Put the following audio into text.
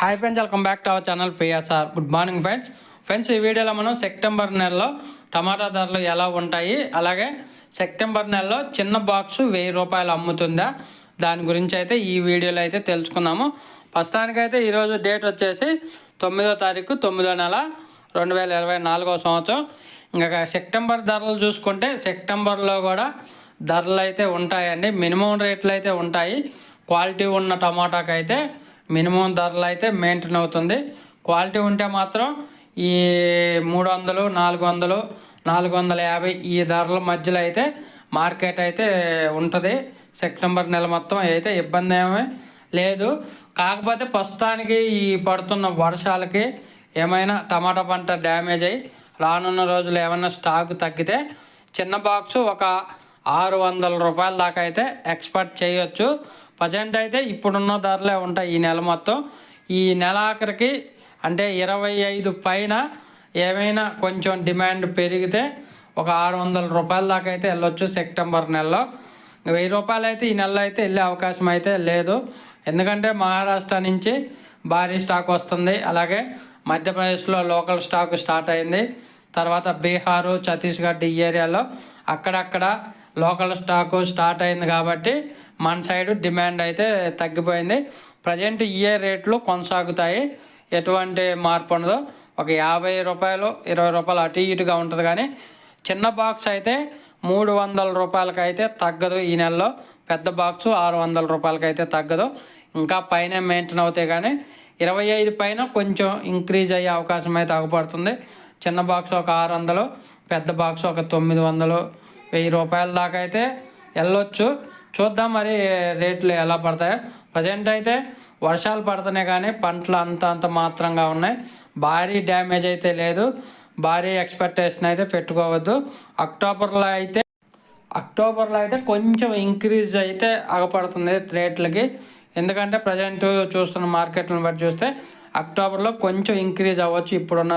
Hi friends welcome back to our channel PSR good morning friends friends ఈ వీడియోలో మనం September నెలలో టమాటా ధరలు ఎలా ఉంటాయి? అలాగే సెప్టెంబర్ నెలలో చిన్న బాక్స్ వెయ్యి రూపాయలు అమ్ముతుందా? దాని గురించి అయితే ఈ వీడియోలో అయితే తెలుసుకుందాము. ప్రస్తుతానికైతే ఈరోజు డేట్ వచ్చేసి తొమ్మిదో తారీఖు తొమ్మిదో నెల రెండు వేల ఇరవై నాలుగో సంవత్సరం. ఇంకా సెప్టెంబర్ ధరలు చూసుకుంటే సెప్టెంబర్లో కూడా ధరలు అయితే ఉంటాయండి. మినిమం రేట్లు అయితే ఉంటాయి. క్వాలిటీ ఉన్న టమాటాకైతే మినిమం ధరలు అయితే మెయింటైన్ అవుతుంది. క్వాలిటీ ఉంటే మాత్రం ఈ మూడు వందలు నాలుగు వందలు నాలుగు వందల యాభై ఈ ధరల మధ్యలో అయితే మార్కెట్ అయితే ఉంటుంది. సెప్టెంబర్ నెల మొత్తం అయితే ఇబ్బంది ఏమీ లేదు. కాకపోతే ప్రస్తుతానికి ఈ పడుతున్న వర్షాలకి ఏమైనా టమాటా పంట డ్యామేజ్ అయ్యి రానున్న రోజులు ఏమైనా స్టాక్ తగ్గితే చిన్న బాక్స్ ఒక ఆరు వందల రూపాయల దాకా అయితే ఎక్స్పర్ట్ చేయొచ్చు. ప్రజెంట్ అయితే ఇప్పుడున్న ధరలే ఉంటాయి ఈ నెల మొత్తం. ఈ నెల ఆఖరికి అంటే ఇరవై ఐదు పైన ఏమైనా కొంచెం డిమాండ్ పెరిగితే ఒక ఆరు వందల రూపాయల దాకా అయితే వెళ్ళొచ్చు సెప్టెంబర్ నెలలో. వెయ్యి రూపాయలు అయితే ఈ నెలలో అయితే వెళ్ళే అవకాశం అయితే లేదు. ఎందుకంటే మహారాష్ట్ర నుంచి భారీ స్టాక్ వస్తుంది. అలాగే మధ్యప్రదేశ్లో లోకల్ స్టాక్ స్టార్ట్ అయింది. తర్వాత బీహారు ఛత్తీస్గఢ్ ఈ ఏరియాలో అక్కడక్కడ లోకల్ స్టాకు స్టార్ట్ అయింది కాబట్టి మన సైడ్ డిమాండ్ అయితే తగ్గిపోయింది. ప్రజెంట్ ఇయే రేట్లు కొనసాగుతాయి. ఎటువంటి మార్పు ఉండదు. ఒక యాభై రూపాయలు ఇరవై రూపాయలు అటు ఇటుగా ఉంటుంది కానీ చిన్న బాక్స్ అయితే మూడు వందల రూపాయలకి అయితే తగ్గదు ఈ నెలలో. పెద్ద బాక్స్ ఆరు వందల రూపాయలకి అయితే తగ్గదు. ఇంకా పైన మెయింటైన్ అవుతాయి కానీ ఇరవై ఐదు పైన కొంచెం ఇంక్రీజ్ అయ్యే అవకాశం అయితే అగపడుతుంది చిన్న బాక్స్ ఒక ఆరు వందలు పెద్ద బాక్స్ ఒక తొమ్మిది వందలు వెయ్యి రూపాయల దాకా అయితే వెళ్ళొచ్చు. చూద్దాం మరి రేట్లు ఎలా పడతాయో. ప్రజెంట్ అయితే వర్షాలు పడుతున్నాయి కానీ పంటలు అంత అంత మాత్రంగా ఉన్నాయి. భారీ డ్యామేజ్ అయితే లేదు. భారీ ఎక్స్పెక్టేషన్ అయితే పెట్టుకోవద్దు. అక్టోబర్లో అయితే అక్టోబర్లో అయితే కొంచెం ఇంక్రీజ్ అయితే అగపడుతుంది రేట్లకి. ఎందుకంటే ప్రజెంట్ చూస్తున్న మార్కెట్లను బట్టి చూస్తే అక్టోబర్లో కొంచెం ఇంక్రీజ్ అవ్వచ్చు ఇప్పుడున్న